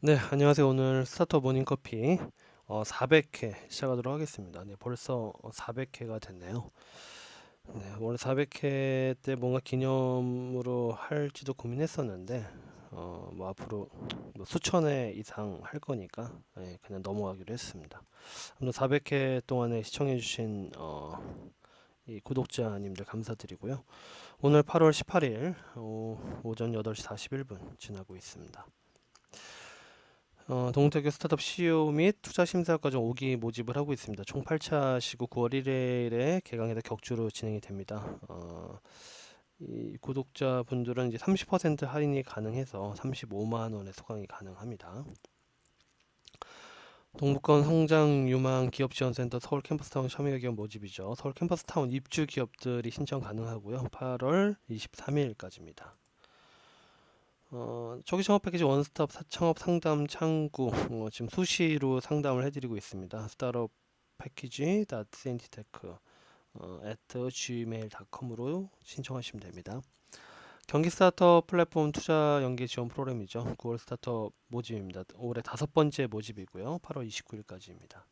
네, 안녕하세요. 오늘 스타터 모닝 커피 어, 400회 시작하도록 하겠습니다. 네, 벌써 400회가 됐네요. 네, 원래 400회 때 뭔가 기념으로 할지도 고민했었는데, 어, 뭐 앞으로 뭐 수천 회 이상 할 거니까 네, 그냥 넘어가기로 했습니다. 아무튼 400회 동안에 시청해주신 어, 이 구독자님들 감사드리고요. 오늘 8월 18일 어, 오전 8시 41분 지나고 있습니다. 어, 동태교 스타트업 CEO 및 투자 심사 과정 5기 모집을 하고 있습니다. 총 8차 시구 9월 1일에 개강해서 격주로 진행이 됩니다. 어, 이 구독자 분들은 이제 30% 할인이 가능해서 35만 원의 소강이 가능합니다. 동북권 성장 유망 기업 지원센터 서울 캠퍼스타운 셔미가 기업 모집이죠. 서울 캠퍼스타운 입주 기업들이 신청 가능하고요. 8월 23일까지입니다. 어, 초기 창업 패키지 원스톱 사- 창업 상담 창구 어, 지금 수시로 상담을 해드리고 있습니다. 스타트업 패키지 .cntech 어, at gmail.com으로 신청하시면 됩니다. 경기 스타트업 플랫폼 투자 연계 지원 프로그램이죠. 9월 스타트업 모집입니다. 올해 다섯 번째 모집이고요. 8월 29일까지입니다.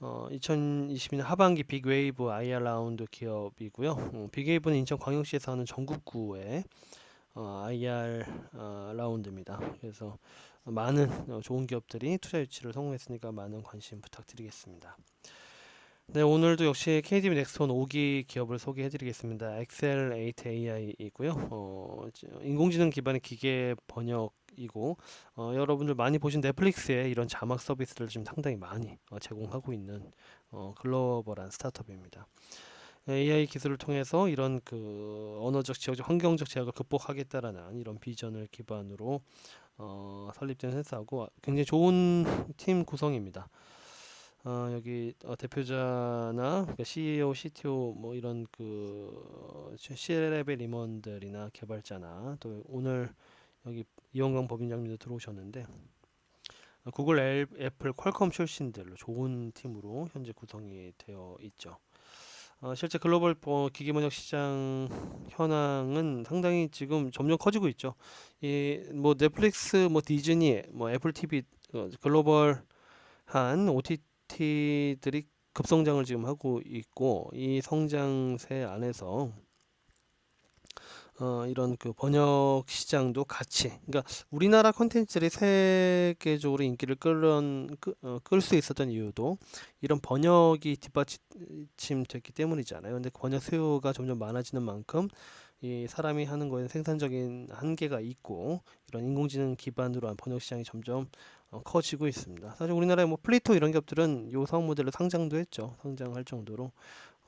어, 2022년 하반기 빅웨이브 IR 라운드 기업이고요. 어, 빅웨이브는 인천 광역시에서 하는 전국구의 어, IR 어, 라운드입니다. 그래서 많은 어, 좋은 기업들이 투자 유치를 성공했으니까 많은 관심 부탁드리겠습니다. 네, 오늘도 역시 KDB 넥스톤 5기 기업을 소개해 드리겠습니다. 엑셀 8 AI이고요. 어, 지- 인공지능 기반의 기계 번역이고 어, 여러분들 많이 보신 넷플릭스에 이런 자막 서비스를 지금 상당히 많이 어, 제공하고 있는 어, 글로벌한 스타트업입니다. AI 기술을 통해서 이런 그 언어적, 지역적, 환경적 제약을 극복하겠다라는 이런 비전을 기반으로 어, 설립된 회사고 굉장히 좋은 팀 구성입니다. 어, 여기 어, 대표자나 그러니까 CEO, CTO 뭐 이런 그 C레벨 임원들이나 개발자나 또 오늘 여기 이원광 법인장님도 들어오셨는데 어, 구글, 애- 애플, 퀄컴 출신들로 좋은 팀으로 현재 구성이 되어 있죠. 어, 실제 글로벌 어, 기계 번역 시장 현황은 상당히 지금 점점 커지고 있죠. 이 뭐 넷플릭스, 뭐 디즈니, 뭐 애플 TV 어, 글로벌한 OTT들이 급성장을 지금 하고 있고 이 성장세 안에서 어, 이런 그 번역 시장도 같이 그러니까 우리나라 콘텐츠들이 세계적으로 인기를 끌은 끌수 있었던 이유도 이런 번역이 뒷받침됐기 때문이잖아요. 근데 번역 수요가 점점 많아지는 만큼 이 사람이 하는 거에는 생산적인 한계가 있고 이런 인공지능 기반으로 한 번역 시장이 점점 어, 커지고 있습니다. 사실 우리나라에 뭐 플리토 이런 기업들은 요 사업 모델로 상장도 했죠. 상장할 정도로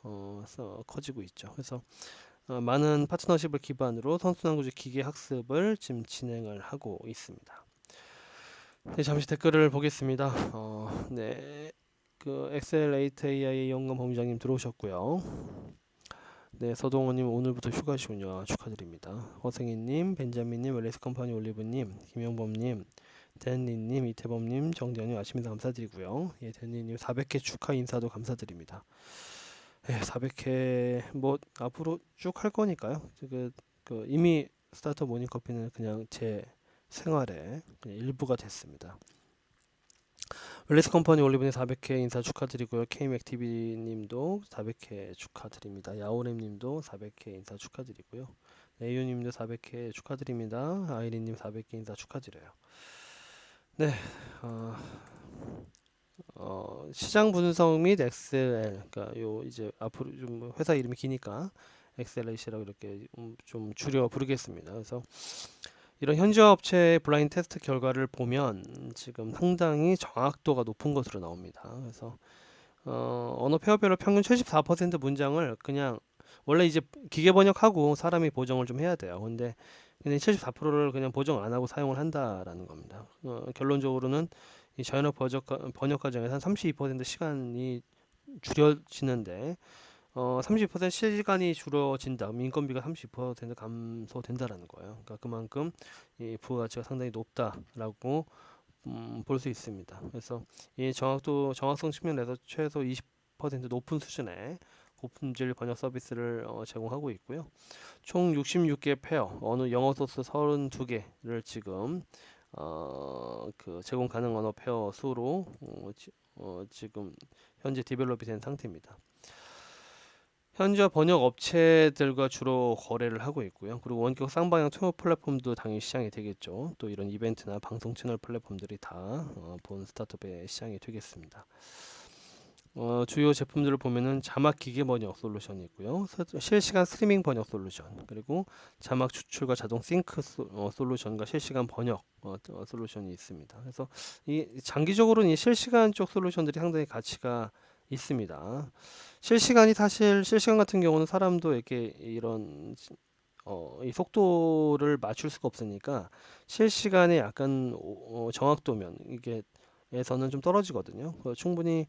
어, 서- 커지고 있죠. 그래서 어, 많은 파트너십을 기반으로 선순환구조 기계 학습을 지금 진행을 하고 있습니다. 네, 잠시 댓글을 보겠습니다. 어, 네, 그 엑셀8 AI 영감 본부장님 들어오셨고요. 네, 서동원님 오늘부터 휴가시군요. 축하드립니다. 허생이님, 벤자민님, 웰레스 컴퍼니 올리브님, 김영범님, 댄니님, 이태범님, 정대현님 아침 인사 감사드리고요. 예, 댄니님 400개 축하 인사도 감사드립니다. 예, 400회 뭐 앞으로 쭉 할 거니까요. 그, 그 이미 스타터 모닝 커피는 그냥 제 생활의 그냥 일부가 됐습니다. 웰리스 컴퍼니 올리브님 400회 인사 축하드리고요. 케이맥TV 님도 400회 축하드립니다. 야오렘 님도 400회 인사 축하드리고요. 네이유 님도 400회 축하드립니다. 아이린 님 400회 인사 축하드려요. 네. 어, 어, 시장 분석 및 XL, 그러니까 요 이제 앞으로 좀 회사 이름이 기니까 XLAC라고 이렇게 음, 좀 줄여 부르겠습니다. 그래서 이런 현지 업체의 블라인드 테스트 결과를 보면 지금 상당히 정확도가 높은 것으로 나옵니다. 그래서 어, 언어 페어별로 평균 74% 문장을 그냥 원래 이제 기계 번역하고 사람이 보정을 좀 해야 돼요. 근데 근데 74%를 그냥 보정 안 하고 사용을 한다라는 겁니다. 어, 결론적으로는 이 자연어 번역 번역 과정에서 한32% 시간이 줄여지는데 어 30% 시간이 줄어진다. 인건비가 30% 감소된다라는 거예요. 그러니까 그만큼 이 부가가치가 상당히 높다라고 음, 볼 수 있습니다. 그래서 이 정확도 정확성 측면에서 최소 20% 높은 수준의 고품질 번역 서비스를 어, 제공하고 있고요. 총 66개 페어, 어느 영어 소스 32개를 지금 어, 그 제공 가능 언어 페어 수로 어, 지, 어, 지금 현재 디벨롭이 된 상태입니다. 현재 번역 업체들과 주로 거래를 하고 있고요. 그리고 원격 쌍방향 통합 플랫폼도 당연히 시장이 되겠죠. 또 이런 이벤트나 방송 채널 플랫폼들이 다 어, 본 스타트업의 시장이 되겠습니다. 어, 주요 제품들을 보면은 자막 기계 번역 솔루션이 있고요. 서- 실시간 스트리밍 번역 솔루션, 그리고 자막 추출과 자동 싱크 소, 어, 솔루션과 실시간 번역 어, 어, 솔루션이 있습니다. 그래서 이 장기적으로는 이 실시간 쪽 솔루션들이 상당히 가치가 있습니다. 실시간이 사실 실시간 같은 경우는 사람도 이렇게 이런 어, 이 속도를 맞출 수가 없으니까 실시간에 약간 어, 정확도면 이게 에서는 좀 떨어지거든요. 충분히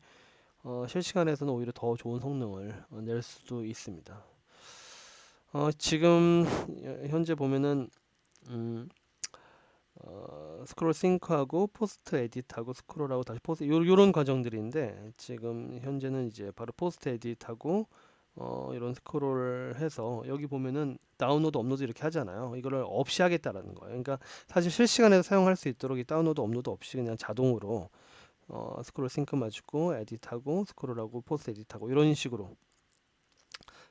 어, 실시간에서는 오히려 더 좋은 성능을 어, 낼 수도 있습니다. 어, 지금 현재 보면은 음, 어, 스크롤 싱크하고 포스트 에디트하고 스크롤하고 다시 포스트 요, 요런 과정들인데 지금 현재는 이제 바로 포스트 에디트하고 어, 이런 스크롤 해서 여기 보면은 다운로드 업로드 이렇게 하잖아요. 이거를 없이 하겠다라는 거예요. 그러니까 사실 실시간에서 사용할 수 있도록 이 다운로드 업로드 없이 그냥 자동으로 어, 스크롤 싱크 맞추고 에디트하고 스크롤하고 포스트 에디트하고 이런 식으로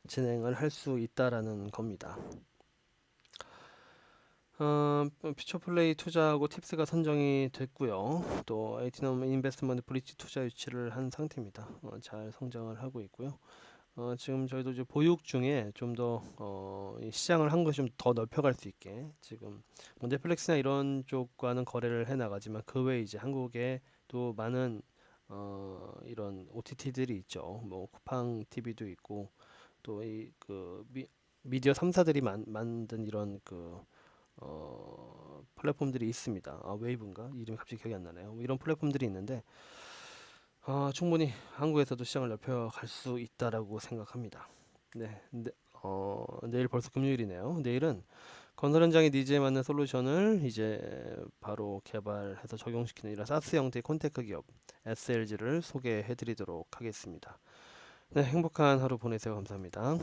진행을 할 수 있다라는 겁니다. 어, 퓨처 플레이 투자하고 팁스가 선정이 됐고요. 또 에이티넘 인베스트먼트 브릿지 투자 유치를 한 상태입니다. 어, 잘 성장을 하고 있고요. 어, 지금 저희도 이제 보육 중에 좀더 어, 이 시장을 한 것이 좀 더 넓혀갈 수 있게 지금 뭐 넷플릭스나 이런 쪽과는 거래를 해 나가지만 그 외에 이제 한국에 또 많은 어, 이런 OTT들이 있죠. 뭐 쿠팡 TV도 있고 또 이 그 미디어 3사들이 만, 만든 이런 그 어, 플랫폼들이 있습니다. 아, 웨이브인가? 이름이 갑자기 기억이 안 나네요. 뭐 이런 플랫폼들이 있는데 아, 충분히 한국에서도 시장을 넓혀갈 수 있다라고 생각합니다. 네, 네, 어, 내일 벌써 금요일이네요. 내일은 건설 현장의 니즈에 맞는 솔루션을 이제 바로 개발해서 적용시키는 이런 사스 형태의 콘테크 기업 SLG를 소개해 드리도록 하겠습니다. 네, 행복한 하루 보내세요. 감사합니다.